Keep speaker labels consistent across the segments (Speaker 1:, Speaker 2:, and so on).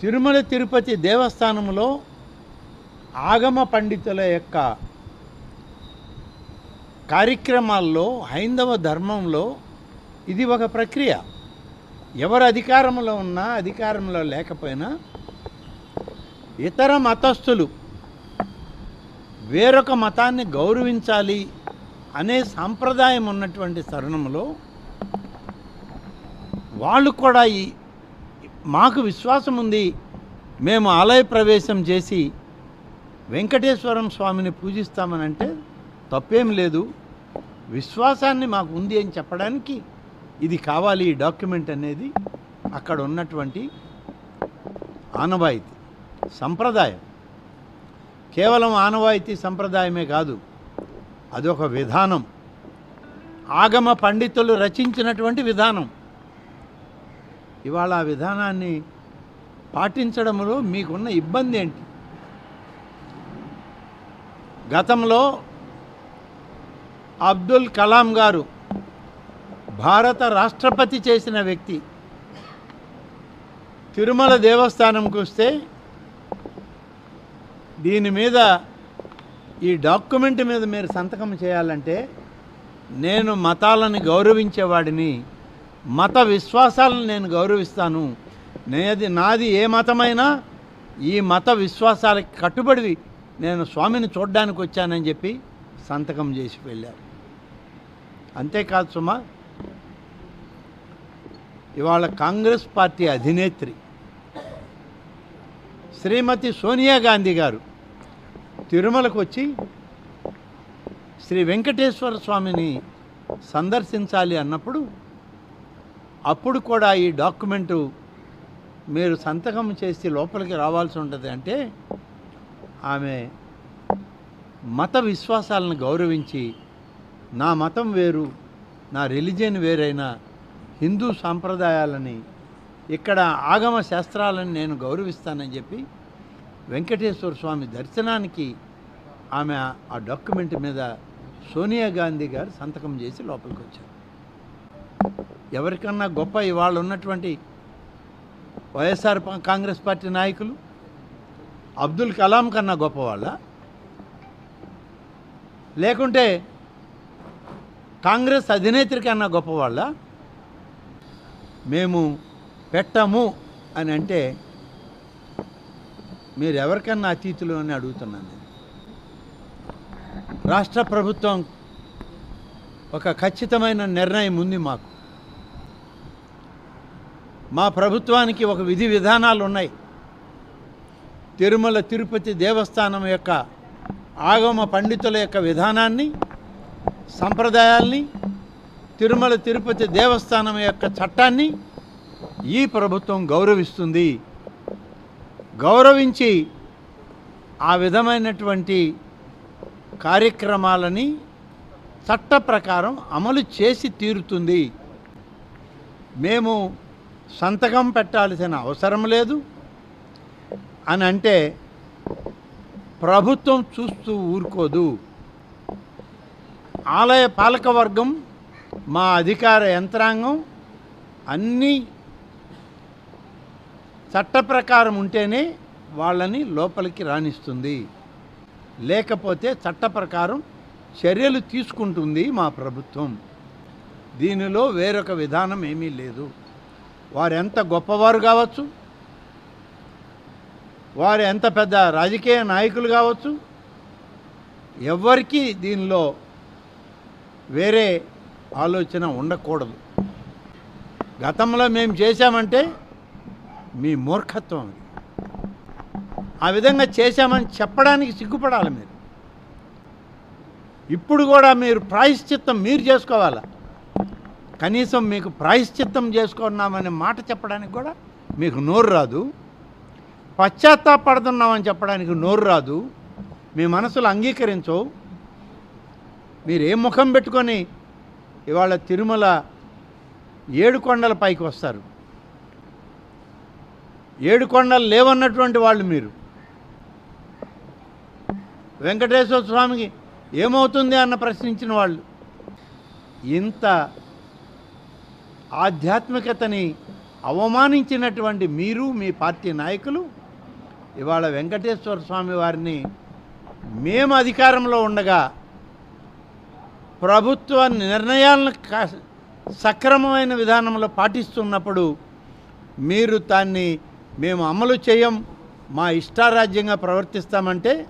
Speaker 1: తిరుమల తిరుపతి దేవస్థానంలో ఆగమ పండితుల యొక్క కార్యక్రమాల్లో హైందవ ధర్మంలో ఇది ఒక ప్రక్రియ. ఎవరు అధికారంలో ఉన్నా అధికారంలో లేకపోయినా ఇతర మతస్థులు వేరొక మతాన్ని గౌరవించాలి అనే సాంప్రదాయం ఉన్నటువంటి తరుణంలో వాళ్ళు కూడా ఈ మాకు విశ్వాసం ఉంది. మేము ఆలయ ప్రవేశం చేసి వెంకటేశ్వరం స్వామిని పూజిస్తామని అంటే తప్పేం లేదు. విశ్వాసాన్ని మాకు ఉంది అని చెప్పడానికి ఇది కావాలి ఈ డాక్యుమెంట్ అనేది అక్కడ ఉన్నటువంటి ఆనవాయితీ సంప్రదాయం. కేవలం ఆనవాయితీ సంప్రదాయమే కాదు అదొక విధానం. ఆగమ పండితులు రచించినటువంటి విధానం. ఇవాళ ఆ విధానాన్ని పాటించడంలో మీకున్న ఇబ్బంది ఏంటి? గతంలో అబ్దుల్ కలాం గారు భారత రాష్ట్రపతి చేసిన వ్యక్తి. తిరుమల దేవస్థానంకి వస్తే దీని మీద ఈ డాక్యుమెంట్ మీద మీరు సంతకం చేయాలంటే నేను మతాలను గౌరవించేవాడిని. మత విశ్వాసాలను నేను గౌరవిస్తాను. నేది నాది ఏ మతమైనా ఈ మత విశ్వాసాలకి కట్టుబడి నేను స్వామిని చూడడానికి వచ్చానని చెప్పి సంతకం చేసి వెళ్ళారు. అంతేకాదు సుమా ఇవాళ కాంగ్రెస్ పార్టీ అధినేత్రి శ్రీమతి సోనియా గాంధీ గారు తిరుమలకు వచ్చి శ్రీ వెంకటేశ్వర స్వామిని సందర్శించాలి అన్నప్పుడు అప్పుడు కూడా ఈ డాక్యుమెంటు మీరు సంతకం చేసి లోపలికి రావాల్సి ఉంటుంది అంటే ఆమె మత విశ్వాసాలను గౌరవించి నా మతం వేరు నా రిలీజియన్ వేరైనా హిందూ సాంప్రదాయాలని ఇక్కడ ఆగమ శాస్త్రాలను నేను గౌరవిస్తానని చెప్పి వెంకటేశ్వర స్వామి దర్శనానికి ఆమె ఆ డాక్యుమెంట్ మీద సోనియా గాంధీ గారు సంతకం చేసి లోపలికి వచ్చారు ఎవరికన్నా గొప్ప ఇవాళ ఉన్నటువంటి వైఎస్ఆర్ కాంగ్రెస్ పార్టీ నాయకులు అబ్దుల్ కలాం కన్నా గొప్పవాళ్ళ? లేకుంటే కాంగ్రెస్ అధినేత్రి కన్నా గొప్పవాళ్ళ? మేము పెట్టము అని అంటే మీరు ఎవరికన్నా అతీతులు అని అడుగుతున్నాను నేను. రాష్ట్ర ప్రభుత్వం ఒక ఖచ్చితమైన నిర్ణయం ఉంది మాకు. మా ప్రభుత్వానికి ఒక విధి విధానాలు ఉన్నాయి. తిరుమల తిరుపతి దేవస్థానం యొక్క ఆగమ పండితుల యొక్క విధానాన్ని సంప్రదాయాల్ని తిరుమల తిరుపతి దేవస్థానం యొక్క చట్టాన్ని ఈ ప్రభుత్వం గౌరవిస్తుంది. గౌరవించి ఆ విధమైనటువంటి కార్యక్రమాలని చట్ట ప్రకారం అమలు చేసి తీరుతుంది. మేము సంతకం పెట్టాల్సిన అవసరం లేదు అని అంటే ప్రభుత్వం చూస్తూ ఊరుకోదు. ఆలయ పాలకవర్గం మా అధికార యంత్రాంగం అన్నీ చట్ట ప్రకారం ఉంటేనే వాళ్ళని లోపలికి రాణిస్తుంది లేకపోతే చట్ట ప్రకారం చర్యలు తీసుకుంటుంది మా ప్రభుత్వం. దీనిలో వేరొక విధానం ఏమీ లేదు. వారు ఎంత గొప్పవారు కావచ్చు? వారు ఎంత పెద్ద రాజకీయ నాయకులు కావచ్చు? ఎవరికీ దీనిలో వేరే ఆలోచన ఉండకూడదు. గతంలో మేము చేశామంటే మీ మూర్ఖత్వం అది. ఆ విధంగా చేశామని చెప్పడానికి సిగ్గుపడాలి మీరు. ఇప్పుడు కూడా మీరు ప్రాయశ్చిత్తం మీరు చేసుకోవాలా? కనీసం మీకు ప్రాయశ్చిత్తం చేసుకున్నామనే మాట చెప్పడానికి కూడా మీకు నోరు రాదు. పశ్చాత్తాపడుతున్నామని చెప్పడానికి నోరు రాదు. మీ మనసులు అంగీకరించవు. మీరు ఏ ముఖం పెట్టుకొని ఇవాళ తిరుమల ఏడు కొండల పైకి వస్తారు. ఏడు కొండలు లేవన్నటువంటి వాళ్ళు మీరు. వెంకటేశ్వర స్వామికి ఏమవుతుంది అన్న ప్రశ్నించిన వాళ్ళు. ఇంత ఆధ్యాత్మికతని అవమానించినటువంటి మీరు మీ పార్టీ నాయకులు ఇవాళ వెంకటేశ్వర స్వామి వారిని మేము అధికారంలో ఉండగా ప్రభుత్వ నిర్ణయాలను సక్రమమైన విధానంలో పాటిస్తున్నప్పుడు మీరు దాన్ని మేము అమలు చేయం మా ఇష్టారాజ్యంగా ప్రవర్తిస్తామంటే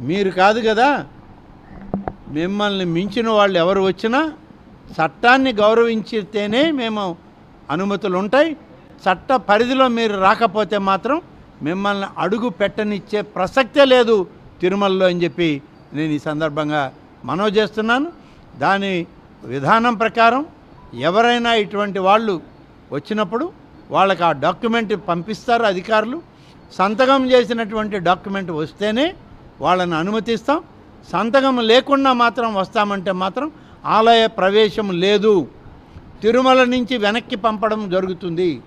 Speaker 1: మీరు కాదు కదా. మిమ్మల్ని మించిన వాళ్ళు ఎవరు వచ్చినా చట్టాన్ని గౌరవించితేనే మేము అనుమతులు ఉంటాయి చట్ట పరిధిలో మీరు రాకపోతే మాత్రం మిమ్మల్ని అడుగు పెట్టనిచ్చే ప్రసక్తే లేదు తిరుమలలో అని చెప్పి నేను ఈ సందర్భంగా మనవి చేస్తున్నాను. దాని విధానం ప్రకారం ఎవరైనా ఇటువంటి వాళ్ళు వచ్చినప్పుడు వాళ్ళకి ఆ డాక్యుమెంట్ పంపిస్తారు అధికారులు. సంతకం చేసినటువంటి డాక్యుమెంట్ వస్తేనే వాళ్ళని అనుమతిస్తాం. సంతకం లేకుండా మాత్రం వస్తామంటే మాత్రం ఆలయ ప్రవేశం లేదు. తిరుమల నుంచి వెనక్కి పంపడం జరుగుతుంది.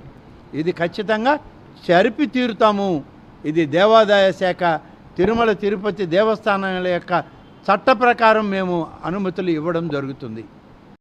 Speaker 1: ఇది ఖచ్చితంగా చరిపి తీరుతాము. ఇది దేవాదాయ శాఖ తిరుమల తిరుపతి దేవస్థానాల యొక్క చట్ట ప్రకారం మేము అనుమతులు ఇవ్వడం జరుగుతుంది.